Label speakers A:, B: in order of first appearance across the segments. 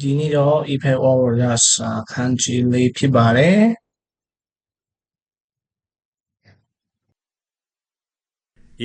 A: ဒီနေ့တော့ Effect Warrior စာခန်းကြီးလေးဖြစ်ပါတယ်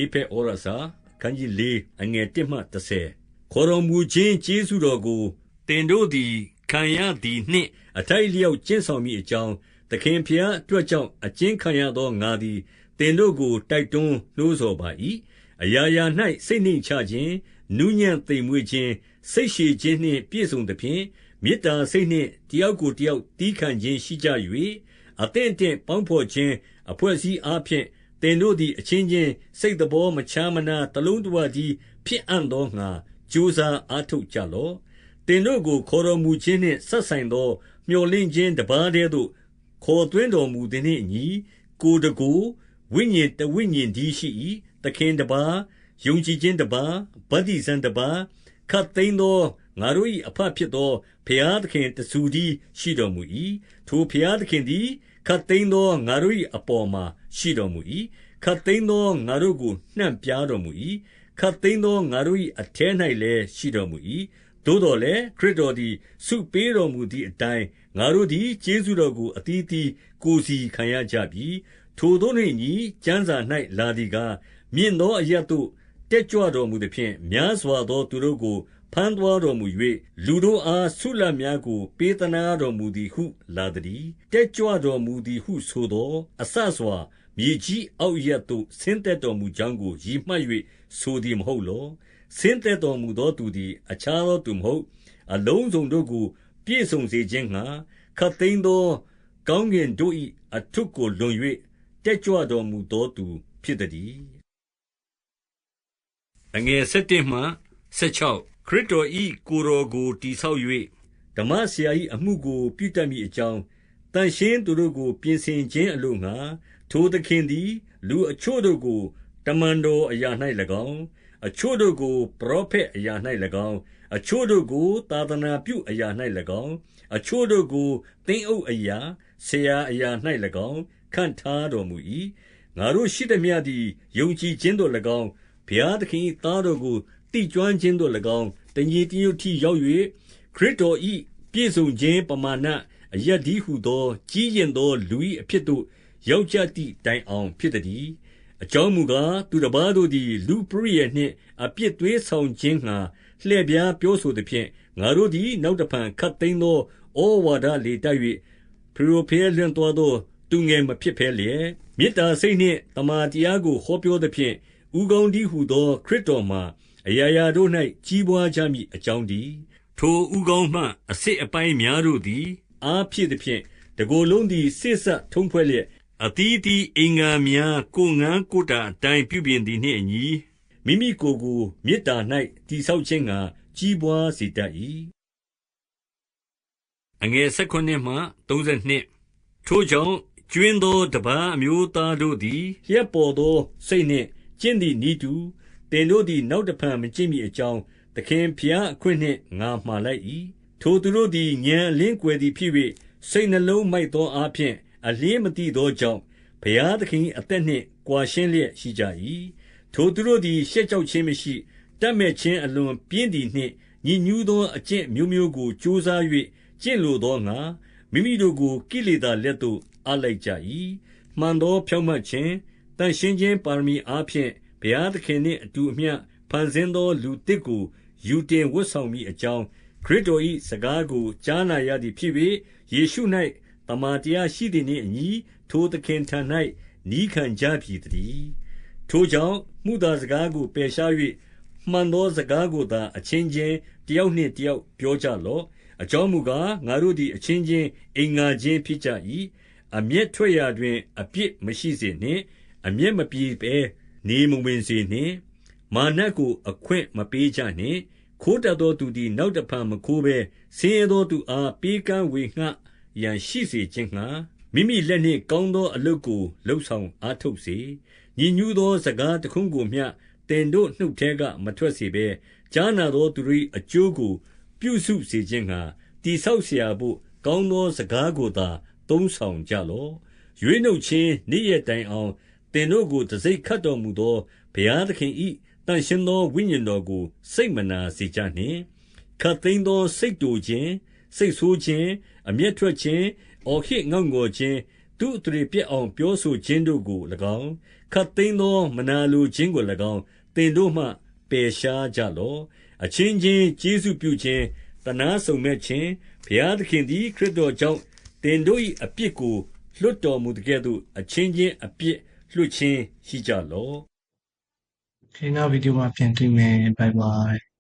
B: ဧဖက်ဩရစာခန်းကြီး၄အငယ်၁မှ30ခေါ်တော်မူခြင်းကျေးဇူးတော်ကိုတင်တို့သည်ခံရသည်နှင့်အထိုက်လျောက်ကျင့်ဆောင်မိအကြောင်းသခင်ဖျားအတွက်ကြောင့်အကျဉ်ခံရသောငါသည်တင်တို့ကိုတိုက်တွန်းနှိုးဆော်ပါ၏အရာရာ၌စိတ်နှိမ်ချခြင်း နူးညံ့သိမ်မွေ့ခြင်း စိတ်ရှည်ခြင်းနှင့် ပြည့်စုံသဖြင့် မေတ္တာစိတ်နှင့် တယောက်ကိုတယောက်တီးခံခြင်းရှိကြ၍အသင့်အတင့်ပေါင်းဖော်ခြင်း အဖွဲ့အစည်းအားဖြင့် သင်တို့သည် အချင်းချင်း စိတ်သဘောမခြားမနာတလုံးတဝတည်း ဖြစ်အံ့သောငါကြိုးစားအားထုတ်ကြလော့ သင်တို့ကို ခေါ်တော်မူခြင်းနှင့်ဆက်ဆိုင်သောမျှော်လင့်ခြင်းတပါးတည်းသို့ ခေါ်သွင်းတော်မူသည်နှင့်အညီ ကိုယ်တကိုယ် ဝိညာဉ်တဝိညာဉ်တည်းရှိ၏သခင်တပါး ယုံကြည်ခြင်းတပါး ဗတ္တိဇံတပါးခတ်သိမ်းသော ငါတို့၏အဖဖြစ်သော ဘုရားသခင်တဆူတည်း ရှိတော်မူ၏ထိုဘုရားသခင်သည်ခတ်သိမ်းသော ငါတို့၏အပေါ်မှာ ရှိတော်မူ၏ခတ်သိမ်းသော ငါတို့ကို နှံ့ပြားတော်မူ၏ခတ်သိမ်းသော ငါတို့၏အထဲ၌လည်း ရှိတော်မူ၏သို့တော်လည်း ခရစ်တော်သည် ဆုပေးတော်မူသည့်အတိုင်း ငါတို့သည် ကျေးဇူးတော်ကို အသီးသီး ကိုယ်စီခံရကြပြီ ထိုသို့နှင့်ညီ ကျမ်းစာ၌လာသည်ကား မြင့်သောအရတ်သို့ တက်ကြွတော်မူသည်ဖြင့် များစွာသောသူတို့ကိုဖမ်းသွားတော်မူ၍လူတို့အား ဆုလတ်များကို ပေးသနာတော်မူသည်ဟု လာသည်တက်ကြွတော်မူသည်ဟုဆိုသောအဆစွာ မြေကြီးအောက်ရသို့ ဆင်းသက်တော်မူကြောင်းကို ရည်မှတ်၍ဆိုသည်မဟုတ်လော ဆင်းသက်တော်မူသောသူသည် အခြားသောသူမဟုတ် အလုံးစုံတို့ကို ပြည့်စုံစေခြင်းငှာခတ်သိမ်းသော ကောင်းကင်တို့၏အထွတ်ကိုလွန်၍တက်ကြွတော်မူသောသူ ဖြစ်သည် အငယ်7မှ16ခရစ်တော်၏ကိုယ်တော်ကိုတိဆောက်၍ဓမ္မဆရာ၏အမှုကို ပြုတတ်မည်အကြောင်းတန်ရှင်းသူတို့ကို ပြင်ဆင်ခြင်းအလို့ငှာထိုသခင်သည် လူအချို့တို့ကို တမန်တော်အရာ၌၎င်း အချို့တို့ကို ပရောဖက်အရာ၌၎င်း အချို့တို့ကို သာသနာပြုအရာ၌၎င်း အချို့တို့ကို သင်းအုပ်အရာ ဆရာအရာ၌၎င်း ခန့်ထားတော်မူ၏ငါတို့ရှိသည်မြသည် ယုံကြည်ခြင်းတို့၎င်း ဘုရားသခင်၏သားတော်ကိုတိကျွမ်းခြင်းတို့၎င်း တညီတညွတ်ထိရောက်၍ခရစ်တော်၏ပြည့်စုံခြင်းပမာဏအယက်ဒီဟုသော ကြီးရင်သောလူ၏အဖြစ်သို့ ရောက်ကြသည့်တိုင်အောင် ဖြစ်သည်အကြောင်းမူကား သူတစ်ပါးတို့သည် လူပရိယေနှင့် အပြစ်သွေးဆောင်ခြင်းငှာလှည့်ပြားပြောဆိုသည်ဖြင့် ငါတို့သည် နောက်တဖန်ခတ်သိမ်းသော ဩဝါဒလေတိုက်၍ဖရိုဖဲလွင့်သွားသော သူငယ်မဖြစ်ဖဲလျက် မေတ္တာစိတ်နှင့်တမာတရားကို ဟောပြောသည်ဖြင့် ဥကောင်းဒီဟုသော ခရစ်တော်မှာ အရာရာတို့၌ကြီးပွားကြမည်အကြောင်းတည်း ထိုဥကောင်းမှအစစ်အပိုင်းများတို့သည် အားဖြစ်သည်ဖြင့် တကိုယ်လုံးသည်စစ်ဆက်ထုံးဖွဲ့လျက်အတီးတီအင်္ဂါများ ကိုငန်းကိုတာအတိုင်း ပြုပြင်သည်နှင့်အညီ မိမိကိုယ်ကို မေတ္တာ၌တိဆောက်ခြင်းငှာကြီးပွားစေတတ်၏အငယ်16မှ32ထိုကြောင့်ကျွင်းသော တပားအမျိုးသားတို့သည် လျက်ပေါ်သောစိတ်နှင့် ကျင့်သည့်ဤသူသင်တို့သည်နောက်တဖန်မကျင့်မည်အကြောင်းသခင်ဖျားအခွင့်နှင့်ငါမှားလိုက်၏ထိုသူတို့သည်ဉာဏ်လင်းကွယ်သည်ဖြစ်၍စိတ်နှလုံးမိုက်သောအားဖြင့်အလင်းမသိသောကြောင့်ဘုရားသခင်အသက်နှင့်ကွာရှင်းလျက်ရှိကြ၏ထိုသူတို့သည်ရှက်ကြောက်ခြင်းမရှိတတ်မဲ့ခြင်းအလွန်ပြင်းသည်နှင့်ညဉ့်ညူးသောအကျင့်မျိုးမျိုးကိုကြိုးစား၍ကျင့်လိုသောငါမိမိတို့ကိုကိလေသာလက်သို့အလိုက်ကြ၏မှန်သောဖြောင့်မတ်ခြင်း တန်ရှင်းခြင်းပါရမီအားဖြင့် ဘုရားသခင်နှင့်အတူအမျှ ဖန်ဆင်းသော လူသစ်ကို ယူတင်ဝတ်ဆောင်မည်အကြောင်း ခရစ်တော်၏စကားကို ကြားနာရသည်ဖြစ်၍ယေရှု၌တမန်တရားရှိသည်နှင့်အညီ ထိုသခင်ထံ၌နီးခံကြပြီတည်း ထိုကြောင့်မှုသာစကားကို ပယ်ရှား၍မှန်သောစကားကိုသာ အချင်းချင်းတယောက်နှင့်တယောက် ပြောကြလော့ အကြောင်းမူကား ငါတို့သည် အချင်းချင်း အင်္ဂါချင်းဖြစ်ကြ၏အမျက်ထွက်ရာတွင် အပြစ်မရှိစေနှင့် အမျက်မပြေဘဲနေမဝင်စေနှင့်မာနကိုအခွင့်မပေးကြနှင့်ခိုးတတ်သောသူသည်နောက်တဖန်မခိုးဘဲဆင်းရဲသောသူအားပေးကမ်းဝေငှရန်ရှိစေခြင်းငှာမိမိလက်နှင့်ကောင်းသောအလုပ်ကိုလှုပ်ဆောင်အားထုတ်စေညဉ့်ညူးသောစကားတခုကိုမျှတင်တို့နှုတ်ထဲကမထွက်စေဘဲကြားနာသောသူတို့၏အကျိုးကို ပြုစုစေခြင်းငှာတိဆောက်เสียဖို့ကောင်းသောစကားကိုသာသုံးဆောင်ကြလော့ရွေးနှုတ်ခြင်းနေ့ရက်တိုင်အောင် သင်တို့ကိုတစိုက်ခတ်တော်မူသော ဘုရားသခင်၏တန်ရှင်သော ဝိညာဉ်တော်ကို စိတ်မနာစေကြနှင့်ခတ်သိမ်းသော စိတ်တူခြင်း စိတ်ဆိုးခြင်း အမျက်ထွက်ခြင်း အော်ဟစ်ငေါက်ငေါ်ခြင်း သူအထရေပြက်အောင် ပြောဆိုခြင်းတို့ကို၎င်းခတ်သိမ်းသော မနာလိုခြင်းကို၎င်းတင်တို့မှ ပယ်ရှားကြလော့ အချင်းချင်း ကျေးဇူးပြုခြင်းတနာဆုံမဲ့ခြင်း ဘုရားသခင်သည် ခရစ်တော်ကြောင့်တင်တို့၏အပြစ်ကို လွတ်တော်မူတကဲ့သို့ အချင်းချင်းအပြစ် လွတ်ခြင်းရှိကြလော့
A: ခင်းနောက်ဗီဒီယိုမှာပြန်တွေ့မယ်ဘိုင်ဘိုင်